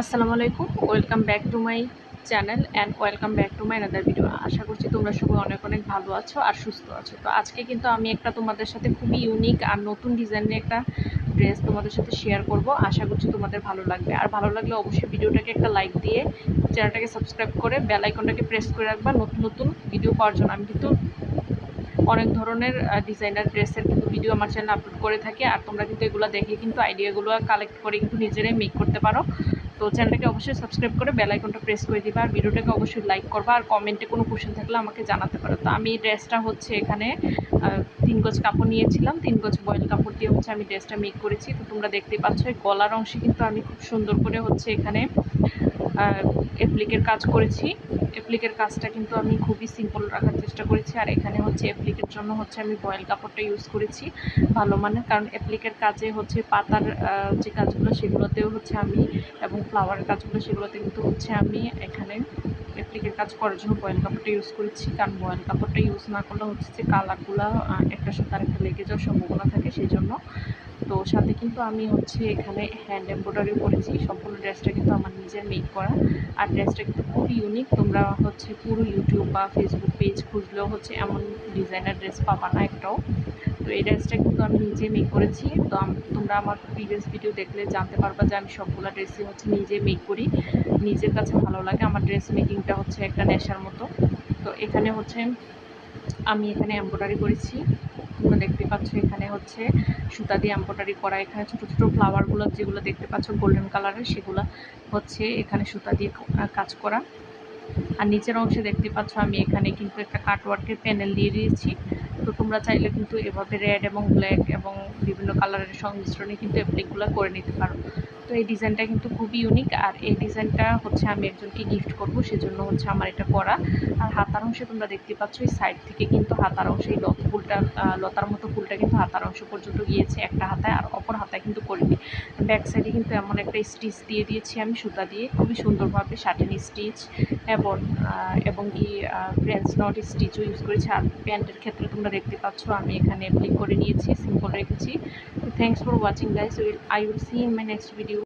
আসসালামু আলাইকুম, welcome back to my channel and welcome back to my another video. আশা করছি তোমরা সবাই অনেক অনেক ভালো আছো আর সুস্থ আছো। তো আজকে কিন্তু আমি একটা তোমাদের সাথে খুবই ইউনিক আর নতুন ডিজাইনের একটা ড্রেস তোমাদের সাথে শেয়ার করব। আশা করছি তোমাদের ভালো লাগবে। আর ভালো লাগলে অবশ্যই ভিডিওটাকে একটা লাইক দিয়ে চ্যানেলটাকে সাবস্ক্রাইব করে বেল আইকনটাকে প্রেস করে রাখবা। নতুন নতুন ভিডিও পাওয়ার জন্য আমি কিন্তু অনেক ধরনের ডিজাইনার ড্রেসের কিন্তু ভিডিও আমার চ্যানেলে আপলোড করে থাকি। আর তোমরা কিন্তু এগুলো দেখে কিন্তু আইডিয়াগুলো কালেক্ট করে কিন্তু নিজেরাই মেক করতে পারো। তো চ্যানেলটাকে অবশ্যই সাবস্ক্রাইব করে বেল আইকনটা প্রেস করে দিবা, আর ভিডিওটাকে অবশ্যই লাইক করবা, আর কমেন্টে কোনো কোশ্চেন থাকলে আমাকে জানাতে পারো। তো আমি ড্রেসটা হচ্ছে এখানে তিন গজ কাপড় নিয়েছিলাম, তিন গজ বয়েল কাপড় দিয়ে হচ্ছে আমি ড্রেসটা মেক করেছি। তো তোমরা দেখতেই পাচ্ছ গলার অংশে কিন্তু আমি খুব সুন্দর করে হচ্ছে এখানে অ্যাপ্লিকের কাজ করেছি। অ্যাপ্লিকের কাজটা কিন্তু আমি খুবই সিম্পল রাখার চেষ্টা করেছি। আর এখানে হচ্ছে অ্যাপ্লিকের জন্য হচ্ছে আমি বয়েল কাপড়টা ইউজ করেছি ভালো মানের। কারণ অ্যাপ্লিকের কাজে হচ্ছে পাতার যে কাজগুলো সেগুলোতেও হচ্ছে আমি এবং ফ্লাওয়ারের কাজগুলো সেগুলোতে কিন্তু হচ্ছে আমি এখানে অ্যাপ্লিকের কাজ করার জন্য বয়েল কাপড়টা ইউজ করেছি। কারণ বয়েল কাপড়টা ইউজ না করলে হচ্ছে যে কালারগুলো একটা সাথে আরেকটা লেগে যাওয়ার সম্ভাবনা থাকে। সেই জন্য তো সাথে কিন্তু আমি হচ্ছে এখানে হ্যান্ড এমব্রয়ডারি করেছি। সম্পূর্ণ ড্রেসটা কিন্তু আমার নিজের মেক করা। আর ড্রেসটা কিন্তু খুবই ইউনিক তোমরা হচ্ছে পুরো ইউটিউব বা ফেসবুক পেজ খুঁজলেও হচ্ছে এমন ডিজাইনার ড্রেস পাবা না একটাও। তো এই ড্রেসটা কিন্তু আমি নিজে মেক করেছি। তো তোমরা আমার প্রিভিয়াস ভিডিও দেখলে জানতে পারবা যে আমি সবগুলো ড্রেসই হচ্ছে নিজে মেক করি। নিজের কাছে ভালো লাগে। আমার ড্রেস মেকিংটা হচ্ছে একটা নেশার মতো। তো এখানে হচ্ছে আমি এখানে এমব্রয়ডারি করেছি। তোমরা দেখতে পাচ্ছ এখানে হচ্ছে সুতা দিয়ে এম্ব্রয়ডারি করা, এখানে ছোট ছোট ফ্লাওয়ারগুলো যেগুলো দেখতে পাচ্ছ গোল্ডেন কালারের সেগুলো হচ্ছে এখানে সুতা দিয়ে কাজ করা। আর নিচের অংশে দেখতে পাচ্ছ আমি এখানে কিন্তু একটা কাটওয়ার্কের প্যানেল দিয়ে দিয়েছি। তো তোমরা চাইলে কিন্তু এভাবে রেড এবং ব্ল্যাক এবং বিভিন্ন কালারের সংমিশ্রণে কিন্তু অ্যাপ্লিকগুলো করে নিতে পারো। তো এই ডিজাইনটা কিন্তু খুবই ইউনিক আর এই ডিজাইনটা হচ্ছে আমি একজনকে গিফট করব, সেজন্য হচ্ছে আমার এটা করা আর হাতার অংশে তোমরা দেখতে পাচ্ছ, এই সাইড থেকে কিন্তু হাতার অংশে, এই লত ফুলটা লতার মতো ফুলটা কিন্তু হাতার অংশ পর্যন্ত গিয়েছে একটা হাতায় আর অপর হাতায় কিন্তু করিনি। ব্যাক সাইডে কিন্তু এমন একটা স্টিচ দিয়ে দিয়েছি আমি সুতা দিয়ে, খুবই সুন্দরভাবে শাটিন স্টিচ এবং এবং কি ফ্রেঞ্চ নট স্টিচও ইউজ করেছি। আর প্যান্টের ক্ষেত্রে তোমরা দেখতে পাচ্ছ, আমি এখানে ক্লিক করে নিয়েছি সিম্পল রেখেছি। Thanks for watching guys will I will see in my next video